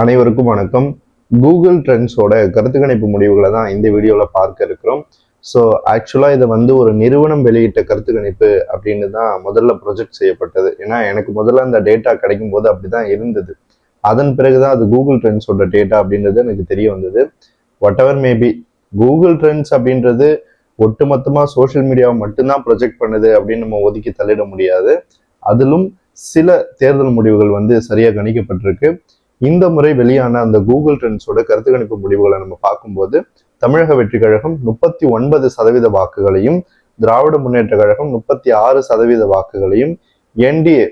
அனைவருக்கும் வணக்கம். கூகுள் ட்ரெண்ட்ஸோட கருத்து கணிப்பு முடிவுகளை தான் இந்த வீடியோவில் பார்க்க இருக்கிறோம். ஸோ ஆக்சுவலாக இதை வந்து ஒரு நிறுவனம் வெளியிட்ட கருத்து கணிப்பு அப்படின்னு தான் முதல்ல ப்ரொஜெக்ட் செய்யப்பட்டது. ஏன்னா எனக்கு முதல்ல அந்த டேட்டா கிடைக்கும் போது அப்படி தான் இருந்தது. அதன் பிறகு தான் அது கூகுள் ட்ரெண்ட்ஸோட டேட்டா அப்படின்றது எனக்கு தெரிய வந்தது. Whatever maybe Google trends அப்படின்றது ஒட்டுமொத்தமாக சோஷியல் மீடியாவை மட்டும்தான் ப்ரொஜெக்ட் பண்ணுது அப்படின்னு நம்ம ஒதுக்கி தள்ளிட முடியாது. அதிலும் சில தேர்தல் முடிவுகள் வந்து சரியாக கணிக்கப்பட்டிருக்கு. இந்த முறை வெளியான அந்த கூகுள் ட்ரெண்ட்ஸோட கருத்து கணிப்பு முடிவுகளை நம்ம பார்க்கும்போது தமிழக வெற்றி கழகம் முப்பத்தி ஒன்பது சதவீத வாக்குகளையும் திராவிட முன்னேற்ற கழகம் முப்பத்தி ஆறு சதவீத வாக்குகளையும் என்டிஏ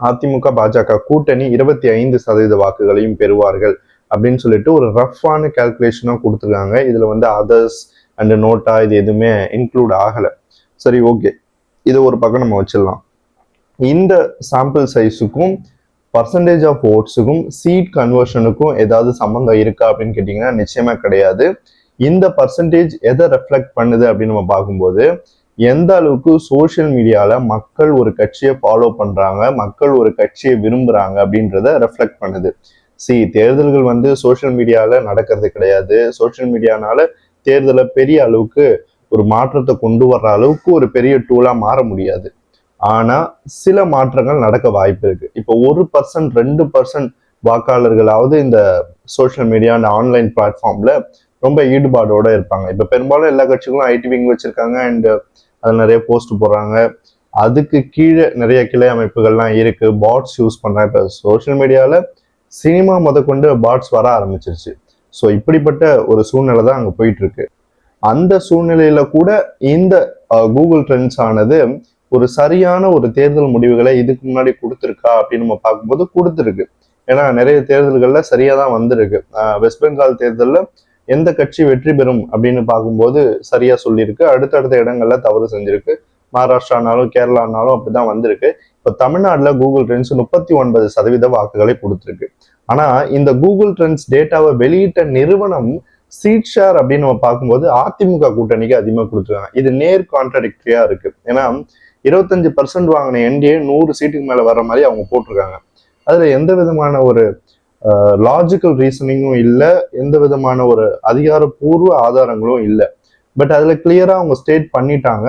அதிமுக பாஜக கூட்டணி இருபத்தி ஐந்து சதவீத வாக்குகளையும் பெறுவார்கள் அப்படின்னு சொல்லிட்டு ஒரு ரஃப்பான கால்குலேஷனாக கொடுத்துருக்காங்க. இதுல வந்து அதர்ஸ் அண்ட் நோட்டா இது எதுவுமே இன்க்ளூட் ஆகலை. சரி ஓகே இதை ஒரு பக்கம் நம்ம வச்சிடலாம். இந்த சாம்பிள் சைஸுக்கும் பர்சன்டேஜ் ஆஃப் ஓட்ஸுக்கும் சீட் கன்வர்ஷனுக்கும் ஏதாவது சம்மந்தம் இருக்கா அப்படின்னு கேட்டிங்கன்னா நிச்சயமா கிடையாது. இந்த பர்சன்டேஜ் எதை ரெஃப்ளெக்ட் பண்ணுது அப்படின்னு நம்ம பார்க்கும்போது எந்த அளவுக்கு சோஷியல் மீடியாவில் மக்கள் ஒரு கட்சியை ஃபாலோ பண்ணுறாங்க மக்கள் ஒரு கட்சியை விரும்புகிறாங்க அப்படின்றத ரெஃப்ளெக்ட் பண்ணுது. சி தேர்தல்கள் வந்து சோஷியல் மீடியாவில் நடக்கிறது கிடையாது. சோஷியல் மீடியானால தேர்தலை பெரிய அளவுக்கு ஒரு மாற்றத்தை கொண்டு வர்ற அளவுக்கு ஒரு பெரிய டூலாக மாற முடியாது. ஆனா சில மாற்றங்கள் நடக்க வாய்ப்பு இருக்கு. இப்போ ஒரு பர்சன்ட் ரெண்டு பர்சன்ட் வாக்காளர்களாவது இந்த சோஷியல் மீடியா அண்ட் ஆன்லைன் பிளாட்ஃபார்ம்ல ரொம்ப ஈடுபாடோட இருப்பாங்க. இப்போ பெரும்பாலும் எல்லா கட்சிகளும் ஐடி விங் வச்சிருக்காங்க அண்ட் அதில் நிறைய போஸ்ட் போடுறாங்க. அதுக்கு கீழே நிறைய கிளை அமைப்புகள்லாம் இருக்கு. பாட்ஸ் யூஸ் பண்றாங்க. இப்போ சோஷியல் மீடியால சினிமா முதற்கொண்டு பாட்ஸ் வர ஆரம்பிச்சிருச்சு. ஸோ இப்படிப்பட்ட ஒரு சூழ்நிலை தான் அங்கே போயிட்டு இருக்கு. அந்த சூழ்நிலையில கூட இந்த கூகுள் ட்ரெண்ட்ஸ் ஆனது ஒரு சரியான ஒரு தேர்தல் முடிவுகளை இதுக்கு முன்னாடி கொடுத்துருக்கா அப்படின்னு நம்ம பார்க்கும்போது கொடுத்துருக்கு. ஏன்னா நிறைய தேர்தல்கள்ல சரியாக தான் வந்திருக்கு. வெஸ்ட் பெங்கால் தேர்தலில் எந்த கட்சி வெற்றி பெறும் அப்படின்னு பார்க்கும்போது சரியா சொல்லியிருக்கு. அடுத்தடுத்த இடங்கள்ல தவறு செஞ்சிருக்கு. மகாராஷ்டிரானாலும் கேரளானாலும் அப்படிதான் வந்திருக்கு. இப்போ தமிழ்நாட்டில் கூகுள் ட்ரெண்ட்ஸ் முப்பத்தி ஒன்பது சதவீத வாக்குகளை கொடுத்துருக்கு. ஆனா இந்த கூகுள் ட்ரெண்ட்ஸ் டேட்டாவை வெளியிட்ட நிறுவனம் சீட் ஷேர் அப்படின்னு நம்ம பார்க்கும்போது அதிமுக கூட்டணிக்கு அதிகமாக கொடுத்துருக்காங்க. இது நேர் கான்ட்ரடிக்டரியா இருக்கு. ஏன்னா இருபத்தஞ்சு பர்சன்ட் வாங்கின என்டிஏ நூறு சீட்டுக்கு மேல வர்ற மாதிரி அவங்க போட்டிருக்காங்க. அதுல எந்த விதமான ஒரு லாஜிக்கல் ரீசனிங்கும் இல்லை எந்த விதமான ஒரு அதிகாரப்பூர்வ ஆதாரங்களும் இல்லை. பட் அதுல கிளியரா அவங்க ஸ்டேட் பண்ணிட்டாங்க.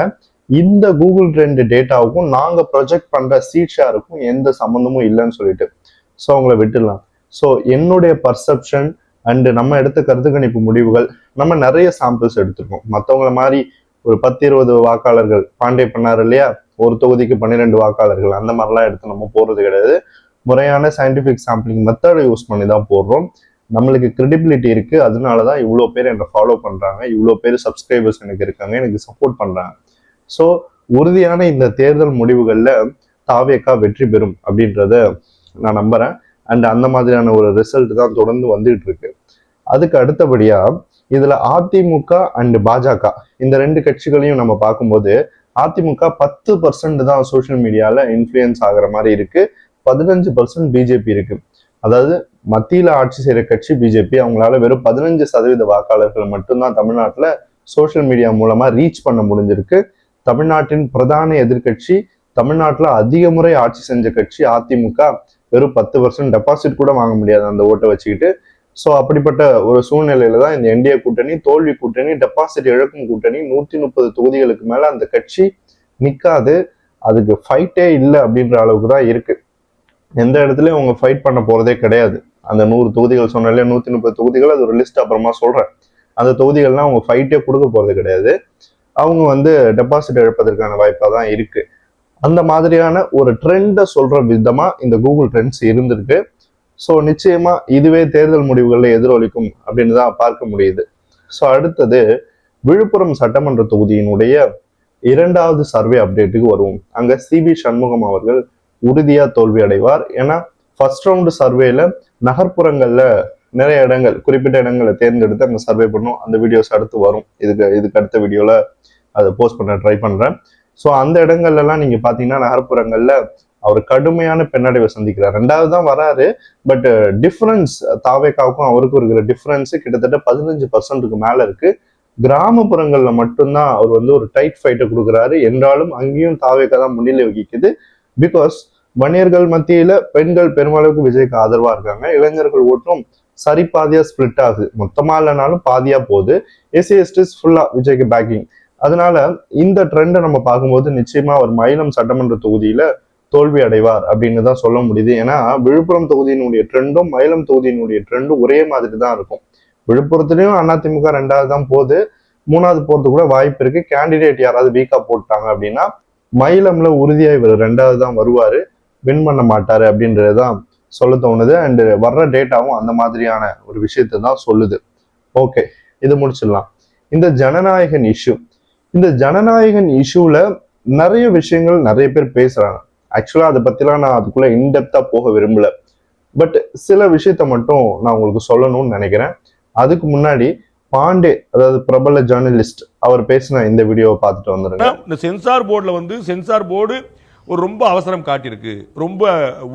இந்த கூகுள் ட்ரெண்ட் டேட்டாவுக்கும் நாங்க ப்ரொஜெக்ட் பண்ற சீட் ஷேருக்கும் எந்த சம்மந்தமும் இல்லைன்னு சொல்லிட்டு. ஸோ அவங்கள விட்டுடலாம். ஸோ என்னுடைய பர்செப்ஷன் அண்டு நம்ம எடுத்த கருத்து கணிப்பு முடிவுகள் நம்ம நிறைய சாம்பிள்ஸ் எடுத்திருக்கோம். மற்றவங்கள மாதிரி ஒரு பத்து இருபது வாக்காளர்கள் பாண்டே பண்ணார் இல்லையா? ஒரு தொகுதிக்கு பன்னிரெண்டு வாக்காளர்கள். அந்த மாதிரிலாம் எடுத்து நம்ம போடுறது கிடையாது. முறையான சயின்டிஃபிக் சாம்பிளிங் மெத்தடை யூஸ் பண்ணி தான் போடுறோம். நம்மளுக்கு கிரெடிபிலிட்டி இருக்கு. அதனால தான் இவ்வளோ பேர் என்னை ஃபாலோ பண்ணுறாங்க இவ்வளோ பேர் சப்ஸ்கிரைபர்ஸ் எனக்கு இருக்காங்க. எனக்கு சப்போர்ட் பண்ணுறாங்க ஸோ உறுதியான இந்த தேர்தல் முடிவுகளில் தாவேக்கா வெற்றி பெறும் அப்படின்றத நான் நம்புறேன். அண்ட் அந்த மாதிரியான ஒரு ரிசல்ட் தான் தொடர்ந்து வந்துகிட்டு இருக்கு. அதுக்கு அடுத்தபடியாக இதுல அதிமுக அண்ட் பாஜக. இந்த ரெண்டு கட்சிகளையும் நம்ம பார்க்கும்போது அதிமுக பத்து பர்சன்ட் தான் சோஷியல் மீடியால இன்ஃப்ளூயன்ஸ் ஆகுற மாதிரி இருக்கு. பதினஞ்சு பர்சன்ட் பிஜேபி இருக்கு. அதாவது மத்தியில ஆட்சி செய்யற கட்சி பிஜேபி அவங்களால வெறும் பதினஞ்சு சதவீத வாக்காளர்கள் மட்டும்தான் தமிழ்நாட்டுல சோஷியல் மீடியா மூலமா ரீச் பண்ண முடிஞ்சிருக்கு. தமிழ்நாட்டின் பிரதான எதிர்கட்சி தமிழ்நாட்டுல அதிக முறை ஆட்சி செஞ்ச கட்சி அதிமுக. வெறும் பத்து பர்சன்ட் டெபாசிட் கூட வாங்க முடியாது அந்த ஓட்டை வச்சுக்கிட்டு. ஸோ அப்படிப்பட்ட ஒரு சூழ்நிலையில தான் இந்த என்டிஏ கூட்டணி தோல்வி கூட்டணி டெபாசிட் இழக்கும் கூட்டணி நூற்றி முப்பது தொகுதிகளுக்கு மேலே அந்த கட்சி நிற்காது அதுக்கு ஃபைட்டே இல்லை அப்படின்ற அளவுக்கு தான் இருக்கு. எந்த இடத்துலையும் அவங்க ஃபைட் பண்ண போறதே கிடையாது. அந்த நூறு தொகுதிகள் சொன்னாலே நூற்றி முப்பது தொகுதிகள் அது ஒரு லிஸ்ட் அப்புறமா சொல்கிறேன் அந்த தொகுதிகள்லாம் அவங்க ஃபைட்டே கொடுக்க போகிறது கிடையாது. அவங்க வந்து டெபாசிட் இழப்பதற்கான வாய்ப்பாக தான் இருக்குது அந்த மாதிரியான ஒரு ட்ரெண்டை சொல்கிற விதமாக இந்த கூகுள் ட்ரெண்ட்ஸ் இருந்திருக்கு. ஸோ நிச்சயமா இதுவே தேர்தல் முடிவுகளில் எதிரொலிக்கும் அப்படின்னு தான் பார்க்க முடியுது. ஸோ அடுத்தது விழுப்புரம் சட்டமன்ற தொகுதியினுடைய இரண்டாவது சர்வே அப்டேட்டுக்கு வருவோம். அங்க சிபி சண்முகம் அவர்கள் உறுதியா தோல்வி அடைவார். ஏன்னா ஃபர்ஸ்ட் ரவுண்டு சர்வேல நகர்ப்புறங்கள்ல நிறைய இடங்கள் குறிப்பிட்ட இடங்களை தேர்ந்தெடுத்து அங்க சர்வே பண்ணும். அந்த வீடியோஸ் அடுத்து வரும். இதுக்கு இதுக்கு அடுத்த வீடியோல அதை போஸ்ட் பண்ண ட்ரை பண்றேன். ஸோ அந்த இடங்கள்லாம் நீங்க பாத்தீங்கன்னா நகர்ப்புறங்கள்ல அவர் கடுமையான பெண்ணடைவை சந்திக்கிறார். ரெண்டாவது தான் வராரு பட் டிஃப்ரென்ஸ் uh, தாவேக்காவுக்கும் அவருக்கும் இருக்கிற டிஃப்ரென்ஸ் கிட்டத்தட்ட பதினஞ்சு பர்சன்ட்டுக்கு மேல இருக்கு. கிராமப்புறங்கள்ல மட்டும்தான் அவர் வந்து ஒரு டைட் ஃபைட்டை கொடுக்குறாரு. என்றாலும் அங்கேயும் தாவேக்கா தான் முன்னிலை வகிக்குது. பிகாஸ் வன்னியர்கள் மத்தியில பெண்கள் பெருமளவுக்கு விஜய்க்கு ஆதரவா இருக்காங்க. இளைஞர்கள் ஓட்டும் சரி பாதியா ஸ்பிளிட் ஆகுது. மொத்தமா இல்லைனாலும் பாதியா போகுது. எஸ்சி எஸ்டிஸ் ஃபுல்லா விஜய்க்கு பேக்கிங் அதனால இந்த ட்ரெண்டை நம்ம பார்க்கும்போது நிச்சயமா அவர் மயிலம் சட்டமன்ற தொகுதியில தோல்வி அடைவார் அப்படின்னு தான் சொல்ல முடியுது. ஏன்னா விழுப்புரம் தொகுதியினுடைய ட்ரெண்டும் மயிலம் தொகுதியினுடைய ட்ரெண்டும் ஒரே மாதிரி தான் இருக்கும். விழுப்புரத்துலயும் அதிமுக ரெண்டாவது தான் போகுது. மூணாவது போறது கூட வாய்ப்பு இருக்கு. கேண்டிடேட் யாராவது வீக்கா போட்டாங்க அப்படின்னா மயிலம்ல உறுதியா இவர் ரெண்டாவது தான் வருவாரு. வின் பண்ண மாட்டாரு அப்படின்றதுதான் சொல்ல தோணுது. அண்டு வர்ற டேட்டாவும் அந்த மாதிரியான ஒரு விஷயத்தை தான் சொல்லுது. ஓகே இது முடிச்சிடலாம். இந்த ஜனநாயகன் இஷ்யூ இந்த ஜனநாயகன் இஷ்யூல நிறைய விஷயங்கள் நிறைய பேர் பேசுறாங்க. ஆக்சுவலா அதை பற்றிலாம் நான் அதுக்குள்ள இன்டெப்த்தாக போக விரும்பல. பட் சில விஷயத்த மட்டும் நான் உங்களுக்கு சொல்லணும்னு நினைக்கிறேன். அதுக்கு முன்னாடி பாண்டே அதாவது பிரபல ஜேர்னலிஸ்ட் அவர் பேசின இந்த வீடியோவை பார்த்துட்டு வந்துருங்க. இந்த சென்சார் போர்டில் வந்து சென்சார் போர்டு ஒரு ரொம்ப அவசரம் காட்டியிருக்கு ரொம்ப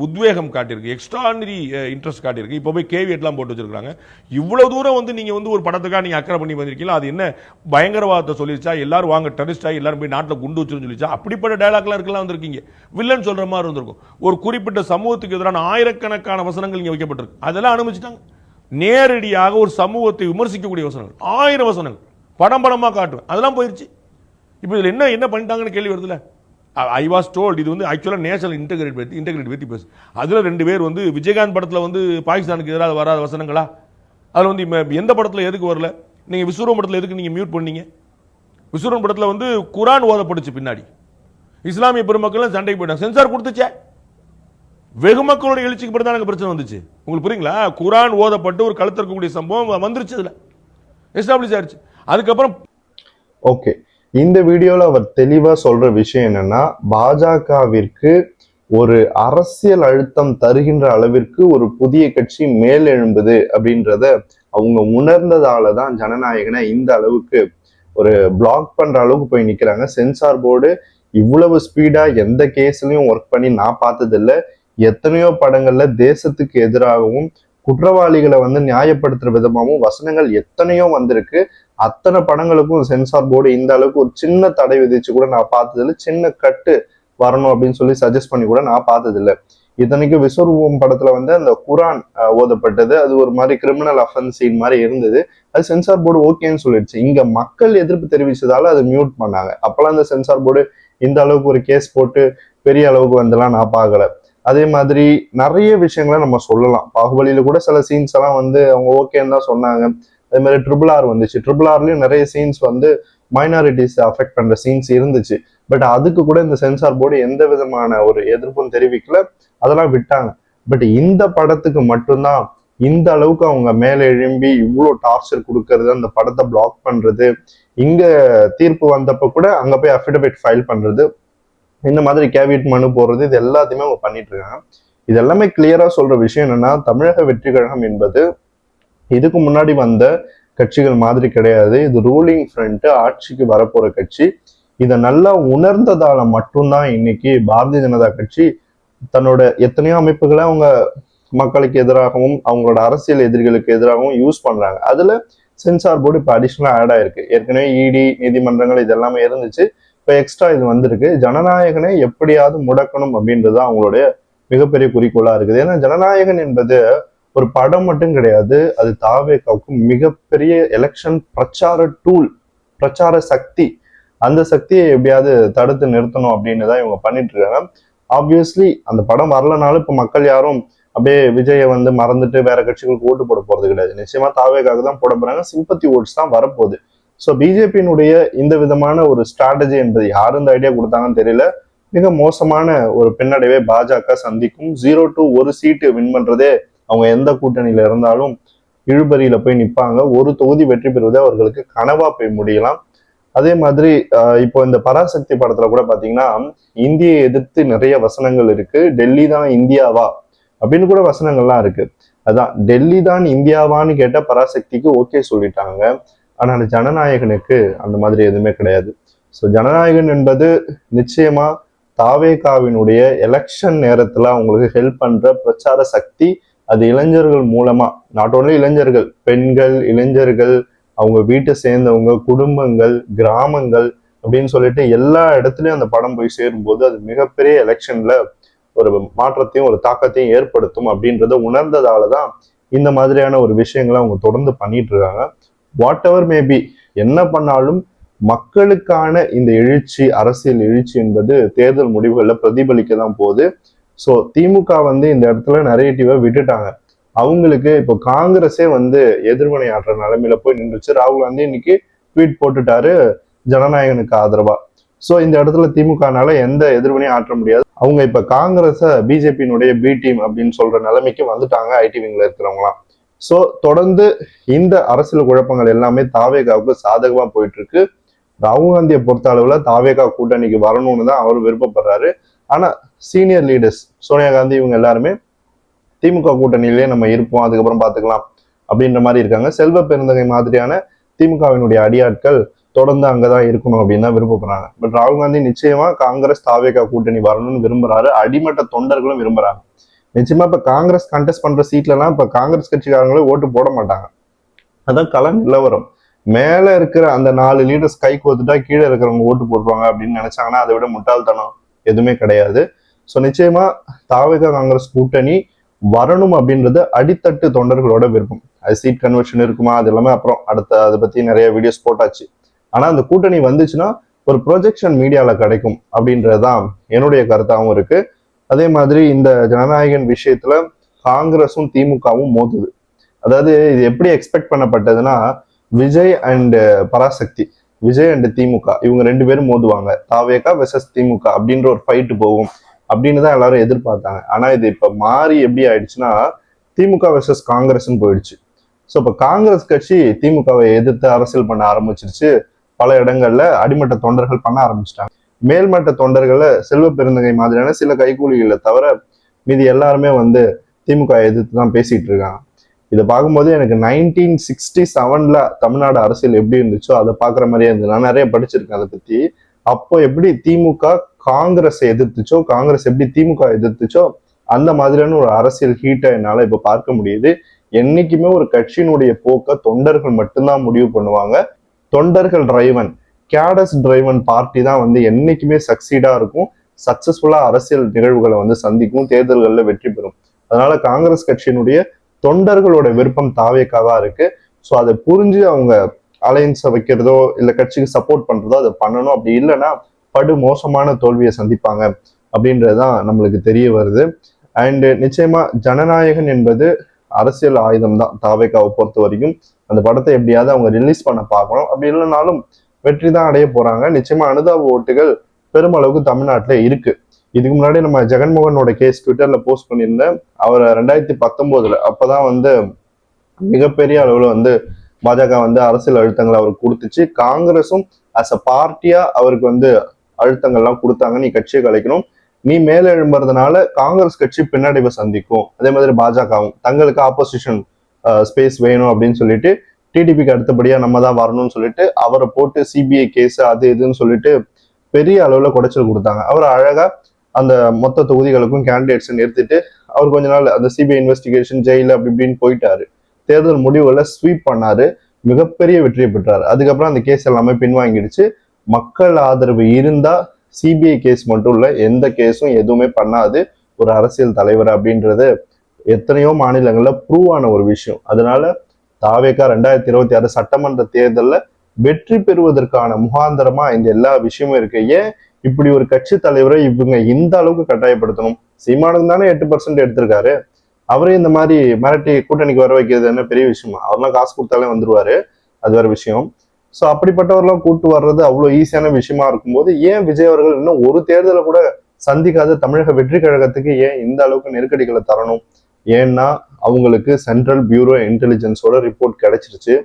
உத்வேகம் காட்டியிருக்கு எக்ஸ்ட்ரானரி இன்ட்ரெஸ்ட் காட்டியிருக்கு. இப்போ போய் கேவியட்லாம் போட்டு வச்சிருக்காங்க இவ்வளோ தூரம் வந்து நீங்கள் வந்து ஒரு படத்துக்காக நீங்கள் அக்கறை பண்ணி வந்திருக்கீங்களா? அது என்ன பயங்கரவாதத்தை சொல்லிச்சா எல்லாரும் வாங்க டெரரிஸ்ட் எல்லாரும் போய் நாட்டில் குண்டு வச்சுருன்னு சொல்லிச்சா அப்படிப்பட்ட டைலாக்லாம் இருக்கலாம் வந்திருக்கீங்க. வில்லன் சொல்கிற மாதிரி இருந்திருக்கும் ஒரு குறிப்பிட்ட சமூகத்துக்கு எதிரான ஆயிரக்கணக்கான வசனங்கள் இங்கே வைக்கப்பட்டிருக்கு. அதெல்லாம் அனுமதிச்சிட்டாங்க. நேரடியாக ஒரு சமூகத்தை விமர்சிக்கக்கூடிய வசனங்கள் ஆயிரம் வசனங்கள். படம் படமாக காட்டுவேன். அதெல்லாம் போயிடுச்சு இப்போ இதில் என்ன என்ன பண்ணிட்டாங்கன்னு கேள்வி வருதுல்ல? ஐ வாஸ் டோல்ட் இது வந்து ஆக்சுவலாக நேஷனல் இன்டெகிரேட் பற்றி இன்டெகிரேட் பற்றி பேசு. அதில் ரெண்டு பேர் வந்து விஜயகாந்த் படத்தில் வந்து பாகிஸ்தானுக்கு எதிராக வராத வசனங்களா? அதில் வந்து எந்த படத்தில் எதுக்கு வரல? நீங்கள் விஸ்வரூபம் படத்தில் எதுக்கு நீங்கள் மியூட் பண்ணீங்க? விஸ்வரூபம் படத்தில் வந்து குரான் ஓதப்பட்டுச்சு பின்னாடி. இஸ்லாமிய பெருமக்களும் சண்டைக்கு போயிட்டாங்க. சென்சார் கொடுத்துச்சே. வெகு மக்களோட எழுச்சிக்கு பிறகு தான் பிரச்சனை வந்துச்சு. உங்களுக்கு புரியுங்களா? குரான் ஓதப்பட்டு ஒரு கழுத்து இருக்கக்கூடிய சம்பவம் வந்துருச்சு இதில் எஸ்டாப்ளிஷ் ஆயிடுச்சு அதுக்கப்புறம் ஓகே இந்த வீடியோவில் அவர் தெளிவாக சொல்கிற விஷயம் என்னன்னா பாஜகவிற்கு ஒரு அரசியல் அழுத்தம் தருகின்ற அளவிற்கு ஒரு புதிய கட்சி மேலெழும்புது அப்படின்றத அவங்க உணர்ந்ததால தான் ஜனநாயகனை இந்த அளவுக்கு ஒரு பிளாக் பண்ற அளவுக்கு போய் நிக்கிறாங்க. சென்சார் போர்டு இவ்வளவு ஸ்பீடா எந்த கேஸ்லயும் ஒர்க் பண்ணி நான் பார்த்ததில்ல. எத்தனையோ படங்கள்ல தேசத்துக்கு எதிராகவும் குற்றவாளிகளை வந்து நியாயப்படுத்துற விதமாகவும் வசனங்கள் எத்தனையோ வந்திருக்கு. அத்தனை படங்களுக்கும் சென்சார் போர்டு இந்த அளவுக்கு ஒரு சின்ன தடை விதிச்சு கூட நான் பார்த்ததில்ல. சின்ன கட்டு வரணும் அப்படின்னு சொல்லி சஜஸ்ட் பண்ணி கூட நான் பார்த்ததில்ல. இத்தனைக்கும் விஸ்வரூபம் படத்துல வந்து அந்த குரான் ஓதப்பட்டது. அது ஒரு மாதிரி கிரிமினல் அஃபென்ஸ் சீன் மாதிரி இருந்தது. அது சென்சார் போர்டு ஓகேன்னு சொல்லிடுச்சு. இங்க மக்கள் எதிர்ப்பு தெரிவிச்சதால அதை மியூட் பண்ணாங்க. அப்பெல்லாம் அந்த சென்சார் போர்டு இந்த அளவுக்கு ஒரு கேஸ் போட்டு பெரிய அளவுக்கு வந்துலாம் நான் பார்க்கல. அதே மாதிரி நிறைய விஷயங்களை நம்ம சொல்லலாம். பாகுபலியில கூட சில சீன்ஸ் எல்லாம் வந்து அவங்க ஓகேன்னு தான் சொன்னாங்க. அதே மாதிரி ட்ரிபிள் ஆர் வந்துச்சு. ட்ரிபிள் ஆர்லயும் நிறைய சீன்ஸ் வந்து மைனாரிட்டிஸ் அஃபெக்ட் பண்ற சீன்ஸ் இருந்துச்சு. பட் அதுக்கு கூட இந்த சென்சார் போர்டு எந்த விதமான ஒரு எதிர்ப்பும் தெரிவிக்கல. அதெல்லாம் விட்டாங்க. பட் இந்த படத்துக்கு மட்டும்தான் இந்த அளவுக்கு அவங்க மேலே எழும்பி இவ்வளோ டார்ச்சர் கொடுக்கறது அந்த படத்தை பிளாக் பண்றது இங்க தீர்ப்பு வந்தப்ப கூட அங்க போய் அஃபிடவிட் ஃபைல் பண்றது இந்த மாதிரி கேவிட் மனு போடுறது இது எல்லாத்தையுமே அவங்க பண்ணிட்டு இருக்காங்க. இது எல்லாமே கிளியரா சொல்ற விஷயம் என்னன்னா தமிழக வெற்றி கழகம் என்பது இதுக்கு முன்னாடி வந்த கட்சிகள் மாதிரி கிடையாது. இது ரூலிங் ஃப்ரண்ட் ஆட்சிக்கு வரப்போற கட்சி. இதை நல்லா உணர்ந்ததால மட்டும்தான் இன்னைக்கு பாரதிய ஜனதா கட்சி தன்னோட எத்தனையோ அமைப்புகளை அவங்க மக்களுக்கு எதிராகவும் அவங்களோட அரசியல் எதிரிகளுக்கு எதிராகவும் யூஸ் பண்றாங்க. அதுல சென்சார் போர்டு இப்போ அடிஷ்னலா ஆட் ஆயிருக்கு. ஏற்கனவே இடி நீதிமன்றங்கள் இது எல்லாமே இருந்துச்சு. இப்போ எக்ஸ்ட்ரா இது வந்திருக்கு. ஜனநாயகனை எப்படியாவது முடக்கணும் அப்படின்றது தான் அவங்களுடைய மிகப்பெரிய குறிக்கோளா இருக்குது. ஏன்னா ஜனநாயகன் என்பது ஒரு படம் மட்டும் கிடையாது அது தாவேக்காவுக்கும் மிகப்பெரிய எலெக்ஷன் பிரச்சார டூல் பிரச்சார சக்தி. அந்த சக்தியை எப்படியாவது தடுத்து நிறுத்தணும் அப்படின்னு தான் இவங்க பண்ணிட்டு இருக்காங்க. ஆப்வியஸ்லி அந்த படம் வரலனாலும் இப்போ மக்கள் யாரும் அப்படியே விஜயை வந்து மறந்துட்டு வேற கட்சிகளுக்கு ஓட்டு போட போறது கிடையாது. நிச்சயமா தாவேக்காக தான் போட போறாங்க. சிம்பத்தி ஓட்ஸ் தான் வரப்போகுது. ஸோ பிஜேபியினுடைய இந்த விதமான ஒரு ஸ்ட்ராட்டஜி என்பது யார் இந்த ஐடியா கொடுத்தாங்கன்னு தெரியல. மிக மோசமான ஒரு பின்னடைவை பாஜக சந்திக்கும். ஜீரோ டு ஒரு சீட்டு வின் பண்றதே அவங்க எந்த கூட்டணியில இருந்தாலும் இழுபறியில போய் நிற்பாங்க ஒரு தொகுதி வெற்றி பெறுவதே அவர்களுக்கு கனவா போய் முடியலாம். அதே மாதிரி இப்போ இந்த பராசக்தி படத்துல கூட பாத்தீங்கன்னா இந்தியை எதிர்த்து நிறைய வசனங்கள் இருக்கு. டெல்லி தான் இந்தியாவா? அப்படின்னு கூட வசனங்கள்லாம் இருக்கு. அதான் டெல்லி தான் இந்தியாவான்னு கேட்ட பராசக்திக்கு ஓகே சொல்லிட்டாங்க. ஆனால் ஜனநாயகனுக்கு அந்த மாதிரி எதுவுமே கிடையாது. ஸோ ஜனநாயகன் என்பது நிச்சயமா தாவேகாவினுடைய எலெக்ஷன் நேரத்துல அவங்களுக்கு ஹெல்ப் பண்ற பிரச்சார சக்தி அது இளைஞர்கள் மூலமா நாட் ஓன்லி இளைஞர்கள் பெண்கள் இளைஞர்கள் அவங்க வீட்டை சேர்ந்தவங்க குடும்பங்கள் கிராமங்கள் அப்படின்னு சொல்லிட்டு எல்லா இடத்துலையும் அந்த படம் போய் சேரும்போது அது மிகப்பெரிய எலெக்ஷன்ல ஒரு மாற்றத்தையும் ஒரு தாக்கத்தையும் ஏற்படுத்தும் அப்படின்றத உணர்ந்ததால தான் இந்த மாதிரியான ஒரு விஷயங்களை அவங்க தொடர்ந்து பண்ணிட்டு இருக்காங்க. வாட் எவர் மேபி என்ன பண்ணாலும் மக்களுக்கான இந்த எழுச்சி அரசியல் எழுச்சி என்பது தேர்தல் முடிவுகளில் பிரதிபலிக்க தான் போகுது. ஸோ திமுக வந்து இந்த இடத்துல நரேட்டிவை விட்டுட்டாங்க. அவங்களுக்கு இப்போ காங்கிரஸே வந்து எதிர்வினை ஆடுற நிலைமையில போய் நின்றுச்சு. ராகுல் காந்தி இன்னைக்கு ட்வீட் போட்டுட்டாரு ஜனநாயகனுக்கு ஆதரவா. ஸோ இந்த இடத்துல திமுகனால எந்த எதிர்வினையும் ஆற்ற முடியாது. அவங்க இப்ப காங்கிரஸ பிஜேபியினுடைய பி டீம் அப்படின்னு சொல்ற நிலைமைக்கு வந்துட்டாங்க ஐடி விங்ல இருக்கிறவங்களாம். ஸோ தொடர்ந்து இந்த அரசியல் குழப்பங்கள் எல்லாமே தாவேகாவுக்கு சாதகமா போயிட்டு இருக்கு. ராகுல் காந்தியை பொறுத்த அளவுல தாவேகா கூட்டணிக்கு வரணும்னு தான் அவர் விருப்பப்படுறாரு. ஆனா சீனியர் லீடர்ஸ் சோனியா காந்தி இவங்க எல்லாருமே திமுக கூட்டணியிலே நம்ம இருப்போம் அதுக்கப்புறம் பார்த்துக்கலாம் அப்படின்ற மாதிரி இருக்காங்க. செல்வ பெருந்தகை மாதிரியான திமுகவினுடைய அடியாட்கள் தொடர்ந்து அங்கதான் இருக்கணும் அப்படின்னு தான் விருப்பப்படுறாங்க. பட் ராகுல் காந்தி நிச்சயமா காங்கிரஸ் தாவேகா கூட்டணி வரணும்னு விரும்புறாரு. அடிமட்ட தொண்டர்களும் விரும்புறாங்க. நிச்சயமா இப்ப காங்கிரஸ் கண்டெஸ்ட் பண்ற சீட்ல எல்லாம் இப்ப காங்கிரஸ் கட்சிக்காரங்களே ஓட்டு போட மாட்டாங்க. அதான் கள நிலவரம். மேல இருக்கிற அந்த நாலு லீடர்ஸ் கை கோத்துட்டா கீழே இருக்கிறவங்க ஓட்டு போடுவாங்க அப்படின்னு நினைச்சாங்கன்னா அதை விட முட்டாள்தனம். எதுவுமே கிடையாது. ஸோ நிச்சயமா தாவக காங்கிரஸ் கூட்டணி வரணும் அப்படின்றது அடித்தட்டு தொண்டர்களோட விருப்பம். அது சீட் கன்வர்ஷன் இருக்குமா அது எல்லாமே அப்புறம் அடுத்த அதை பத்தி நிறைய வீடியோஸ் போட்டாச்சு. ஆனா அந்த கூட்டணி வந்துச்சுன்னா ஒரு ப்ரொஜெக்ஷன் மீடியால கிடைக்கும் அப்படின்றதுதான் என்னுடைய கருத்தாகவும் இருக்கு. அதே மாதிரி இந்த ஜனநாயகன் விஷயத்துல காங்கிரஸும் திமுகவும் மோதுது. அதாவது இது எப்படி எக்ஸ்பெக்ட் பண்ணப்பட்டதுன்னா விஜய் அண்ட் பராசக்தி. விஜய் அண்ட் திமுக. இவங்க ரெண்டு பேரும் மோதுவாங்க. தாவேகா வெசஸ் திமுக அப்படின்ற ஒரு ஃபைட் போகும் அப்படின்னு தான் எல்லாரும் எதிர்பார்த்தாங்க. ஆனா இது இப்ப மாறி எப்படி ஆயிடுச்சுன்னா திமுக வெர்சஸ் காங்கிரஸ்னு போயிடுச்சு. ஸோ இப்போ காங்கிரஸ் கட்சி திமுகவை எதிர்த்து அரசியல் பண்ண ஆரம்பிச்சிருச்சு. பல இடங்கள்ல அடிமட்ட தொண்டர்கள் பண்ண ஆரம்பிச்சிட்டாங்க. மேல்மட்ட தொண்டர்களை செல்வ பெருந்தகை மாதிரியான சில கைகூலிகளை தவிர மீதி எல்லாருமே வந்து திமுக எதிர்த்து தான் பேசிட்டு இருக்காங்க. இதை பார்க்கும்போது எனக்கு நைன்டீன் சிக்ஸ்டி செவன்ல தமிழ்நாடு அரசியல் எப்படி இருந்துச்சோ அதை பார்க்குற மாதிரியே இருந்தது. நான் நிறைய படிச்சிருக்கேன் அதை பத்தி. அப்போ எப்படி திமுக காங்கிரஸை எதிர்த்துச்சோ காங்கிரஸ் எப்படி திமுக எதிர்த்துச்சோ அந்த மாதிரியான ஒரு அரசியல் ஹீட்டை என்னால் இப்போ பார்க்க முடியுது. என்னைக்குமே ஒரு கட்சியினுடைய போக்க தொண்டர்கள் மட்டும்தான் முடிவு பண்ணுவாங்க. தொண்டர்கள் டிரைவன் கேடஸ் டிரைவன் பார்ட்டி தான் வந்து என்னைக்குமே சக்சீடா இருக்கும். சக்சஸ்ஃபுல்லா அரசியல் நிகழ்வுகளை வந்து சந்திக்கும் தேர்தல்களில் வெற்றி பெறும். அதனால காங்கிரஸ் கட்சியினுடைய தொண்டர்களோட விருப்பம் தாவேக்காவா இருக்கு. ஸோ அதை புரிஞ்சு அவங்க அலையன்ஸை வைக்கிறதோ இல்லை கட்சிக்கு சப்போர்ட் பண்றதோ அதை பண்ணணும். அப்படி இல்லைன்னா படு மோசமான தோல்வியை சந்திப்பாங்க. அப்படின்றதுதான் நம்மளுக்கு தெரிய வருது. அண்டு நிச்சயமா ஜனநாயகன் என்பது அரசியல் ஆயுதம் தான் தாவேக்காவை பொறுத்த வரைக்கும் அந்த படத்தை எப்படியாவது அவங்க ரிலீஸ் பண்ண பார்க்கணும். அப்படி இல்லைனாலும் வெற்றி தான் அடைய போறாங்க. நிச்சயமா அனுதாப ஓட்டுகள் பெருமளவுக்கு தமிழ்நாட்டில் இருக்கு. இதுக்கு முன்னாடி நம்ம ஜெகன்மோகனோட கேஸ் ட்விட்டர்ல போஸ்ட் பண்ணியிருந்தேன். அவர் ரெண்டாயிரத்தி பத்தொன்பதுல அப்பதான் வந்து மிகப்பெரிய அளவுல வந்து பாஜக வந்து அரசியல் அழுத்தங்களை அவருக்கு கொடுத்துச்சு. காங்கிரஸும் அஸ் அ பார்ட்டியா அவருக்கு வந்து அழுத்தங்கள்லாம் கொடுத்தாங்க. நீ கட்சியை கலைக்கணும். நீ மேல எழும்புறதுனால காங்கிரஸ் கட்சி பின்னடைவை சந்திக்கும். அதே மாதிரி பாஜகவும். தங்களுக்கு ஆப்போசிஷன் ஸ்பேஸ் வேணும் அப்படின்னு சொல்லிட்டு டிடிபிக்கு அடுத்தபடியா நம்ம தான் வரணும்னு சொல்லிட்டு அவரை போட்டு சிபிஐ கேஸ் அது இதுன்னு சொல்லிட்டு பெரிய அளவுல குடைச்சல் கொடுத்தாங்க. அவர் அழகா அந்த மொத்த தொகுதிகளுக்கும் கேண்டிடேட்ஸை நிறுத்திட்டு அவர் கொஞ்ச நாள் அந்த சிபிஐ இன்வெஸ்டிகேஷன் ஜெயிலு அப்படி இப்படின்னு போயிட்டாரு. தேர்தல் முடிவுல ஸ்வீப் பண்ணாரு. மிகப்பெரிய வெற்றியை பெற்றார். அதுக்கப்புறம் அந்த கேஸ் எல்லாமே பின்வாங்கிடுச்சு. மக்கள் ஆதரவு இருந்தா சிபிஐ கேஸ் மட்டும் இல்லை எந்த கேஸும் எதுவுமே பண்ணாது. ஒரு அரசியல் தலைவர் அப்படின்றது எத்தனையோ மாநிலங்களில் ப்ரூவ் ஆன ஒரு விஷயம். அதனால தாவேக்கா ரெண்டாயிரத்தி இருபத்தி ஆறு சட்டமன்ற தேர்தலில் வெற்றி பெறுவதற்கான முகாந்திரமா இந்த எல்லா விஷயமும் இருக்கு. ஏன்? இப்படி ஒரு கட்சி தலைவரை இவங்க இந்த அளவுக்கு கட்டாயப்படுத்தணும். சீமானுக்கு தானே எட்டு பர்சன்ட் எடுத்திருக்காரு. அவரே இந்த மாதிரி மிரட்டி கூட்டணிக்கு வர வைக்கிறது என்ன பெரிய விஷயமா? அவர்லாம் காசு கொடுத்தாலே வந்துருவாரு. அது வேற விஷயம். ஸோ அப்படிப்பட்டவரெல்லாம் கூட்டு வர்றது அவ்வளோ ஈஸியான விஷயமா இருக்கும்போது ஏன் விஜய் அவர்கள் இன்னும் ஒரு தேர்தலை கூட சந்திக்காத தமிழக வெற்றி கழகத்துக்கு ஏன் இந்த அளவுக்கு நெருக்கடிகளை தரணும்? ஏன்னா அவங்களுக்கு சென்ட்ரல் பியூரோ இன்டெலிஜென்ஸோட ரிப்போர்ட் கிடைச்சிருச்சு.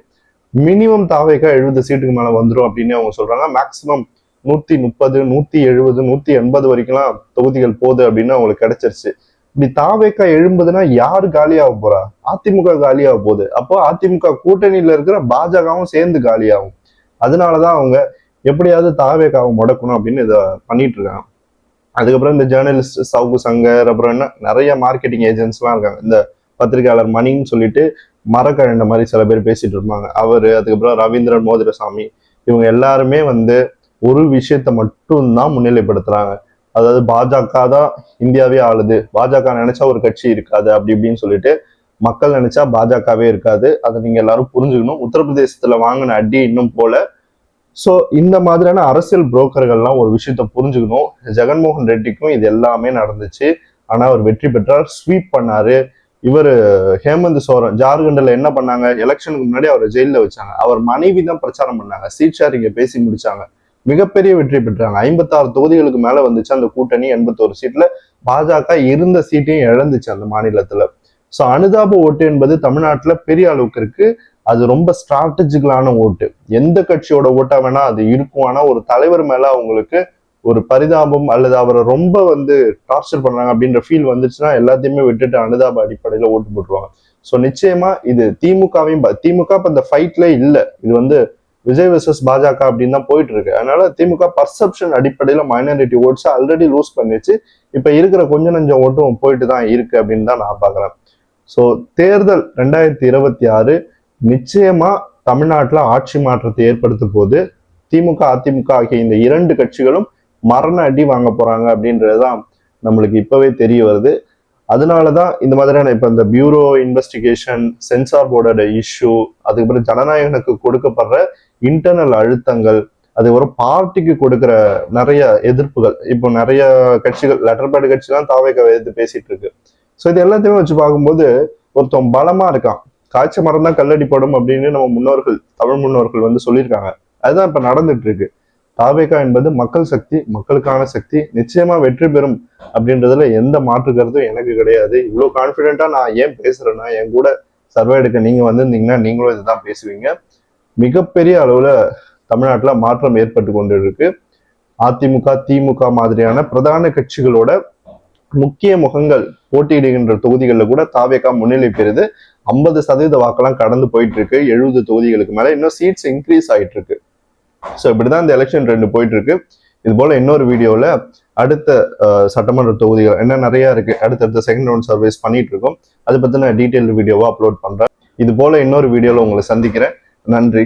மினிமம் தாவைக்கா எழுபது சீட்டுக்கு மேலே வந்துடும் அப்படின்னு அவங்க சொல்றாங்க. மேக்சிமம் நூத்தி முப்பது நூத்தி எழுபது நூத்தி எண்பது வரைக்கும்லாம் தொகுதிகள் போகுது அப்படின்னு அவங்களுக்கு கிடைச்சிருச்சு. இப்படி தாவேக்கா எழும்புதுன்னா யாரு காலியாக போறா? அதிமுக காலியாக போகுது. அப்போ அதிமுக கூட்டணியில இருக்கிற பாஜகவும் சேர்ந்து காலியாகும். அதனாலதான் அவங்க எப்படியாவது தாவேக்காவை முடக்கணும் அப்படின்னு இதை பண்ணிட்டு இருக்காங்க. அதுக்கப்புறம் இந்த ஜேர்னலிஸ்ட் சவுகு சங்கர் அப்புறம் என்ன நிறைய மார்க்கெட்டிங் ஏஜென்ட்ஸ்லாம் இருக்காங்க. இந்த பத்திரிகையாளர் மணின்னு சொல்லிட்டு மரக்கழண்ட மாதிரி சில பேர் பேசிட்டு இருப்பாங்க. அவரு அதுக்கப்புறம் ரவீந்திரன் மோதிரசாமி இவங்க எல்லாருமே வந்து ஒரு விஷயத்தை மட்டும்தான் முன்னிலைப்படுத்துறாங்க. அதாவது பாஜக தான் இந்தியாவே ஆளுது. பாஜக நினைச்சா ஒரு கட்சி இருக்காது அப்படி இப்படின்னு சொல்லிட்டு மக்கள் நினைச்சா பாஜகவே இருக்காது. அதை நீங்க எல்லாரும் புரிஞ்சுக்கணும். உத்தரப்பிரதேசத்துல வாங்கின அடி இன்னும் போல. ஸோ இந்த மாதிரியான அரசியல் புரோக்கர்கள்லாம் ஒரு விஷயத்த புரிஞ்சுக்கணும். ஜெகன்மோகன் ரெட்டிக்கும் இது எல்லாமே நடந்துச்சு. ஆனா அவர் வெற்றி பெற்றார். ஸ்வீப் பண்ணாரு. இவர் ஹேமந்த் சோரன் ஜார்க்கண்டில் என்ன பண்ணாங்க? எலெக்ஷனுக்கு முன்னாடி அவரை ஜெயிலில் வச்சாங்க. அவர் மனைவி தான் பிரச்சாரம் பண்ணாங்க. சீட் ஷேரிங்க பேசி முடிச்சாங்க. மிகப்பெரிய வெற்றி பெற்றாங்க. ஐம்பத்தாறு தொகுதிகளுக்கு மேல வந்துச்சு அந்த கூட்டணி எண்பத்தோரு சீட்ல. பாஜக இருந்த சீட்டையும் இழந்துச்சு அந்த மாநிலத்துல. ஸோ அனுதாப ஓட்டு என்பது தமிழ்நாட்டுல பெரிய அளவுக்கு இருக்கு. அது ரொம்ப ஸ்ட்ராட்டஜிக்கலான ஓட்டு. எந்த கட்சியோட ஓட்டா வேணா அது இருக்கும். ஆனா ஒரு தலைவர் மேல அவங்களுக்கு ஒரு பரிதாபம் அல்லது அவரை ரொம்ப வந்து டார்ச்சர் பண்றாங்க அப்படின்ற ஃபீல் வந்துச்சுன்னா எல்லாத்தையுமே விட்டுட்டு அனுதாப அடிப்படையில ஓட்டு போட்டுருவாங்க. ஸோ நிச்சயமா இது திமுகவையும் திமுக இப்ப இந்த ஃபைட்ல இல்ல. இது வந்து விஜய் வர்சஸ் பாஜக அப்படின்னு தான் போயிட்டு இருக்கு. அதனால திமுக பர்செப்ஷன் அடிப்படையில் மைனாரிட்டி ஓட்ஸ் ஆல்ரெடி லூஸ் பண்ணிச்சு. இப்போ இருக்கிற கொஞ்சம் நஞ்சம் ஓட்டும் போயிட்டு தான் இருக்கு அப்படின்னு தான் நான் பார்க்குறேன் ஸோ தேர்தல் ரெண்டாயிரத்தி இருபத்தி ஆறு நிச்சயமா தமிழ்நாட்டில் ஆட்சி மாற்றத்தை ஏற்படுத்தும் போது திமுக அதிமுக ஆகிய இந்த இரண்டு கட்சிகளும் மரண அடி வாங்க போறாங்க அப்படின்றதுதான் நம்மளுக்கு இப்பவே தெரிய வருது. அதனால தான் இந்த மாதிரியான இப்போ இந்த பியூரோ இன்வெஸ்டிகேஷன் சென்சார் போர்டோட இஷ்யூ அதுக்கப்புறம் ஜனநாயகனுக்கு கொடுக்கப்படுற இன்டர்னல் அழுத்தங்கள் அதுக்கப்புறம் பார்ட்டிக்கு கொடுக்குற நிறைய எதிர்ப்புகள். இப்போ நிறைய கட்சிகள் லெட்டர் பேட் கட்சிலாம் தான் தாவேக்க எதிர்த்து பேசிட்டு இருக்கு ஸோ இது எல்லாத்தையுமே வச்சு பார்க்கும்போது ஒருத்தன் பலமா இருக்கான். காய்ச்ச மரம் தான் கல்லடிப்படும் அப்படின்னு நம்ம முன்னோர்கள் தமிழ் முன்னோர்கள் வந்து சொல்லியிருக்காங்க. அதுதான் இப்போ நடந்துட்டு இருக்கு தாவேகா என்பது மக்கள் சக்தி மக்களுக்கான சக்தி நிச்சயமா வெற்றி பெறும் அப்படின்றதுல எந்த மாற்று கருத்தும் எனக்கு கிடையாது. இவ்வளோ கான்ஃபிடென்ட்டா நான் ஏன் பேசுறேன்னா என் கூட சர்வே எடுக்க நீங்க வந்திருந்தீங்கன்னா நீங்களும் இதுதான் பேசுவீங்க. மிகப்பெரிய அளவுல தமிழ்நாட்டில் மாற்றம் ஏற்பட்டு கொண்டு இருக்கு அதிமுக திமுக மாதிரியான பிரதான கட்சிகளோட முக்கிய முகங்கள் போட்டியிடுகின்ற தொகுதிகளில் கூட தாவேகா முன்னிலை பெறுது. ஐம்பது சதவீத வாக்கெல்லாம் கடந்து போயிட்டு இருக்கு. எழுபது தொகுதிகளுக்கு மேல இன்னும் சீட்ஸ் இன்க்ரீஸ் ஆயிட்டு இருக்கு. ஸோ இப்படிதான் இந்த எலெக்ஷன் ரெண்டு போயிட்டு இருக்கு இது போல இன்னொரு வீடியோல அடுத்த சட்டமன்ற தொகுதிகள் என்ன நிறைய இருக்கு அடுத்தடுத்த செகண்ட் ரவுண்ட் சர்வீஸ் பண்ணிட்டு இருக்கோம் அதை பற்றின டீட்டெயில் வீடியோவா அப்லோட் பண்றேன். இது போல இன்னொரு வீடியோவில் உங்களை சந்திக்கிறேன். நன்றி.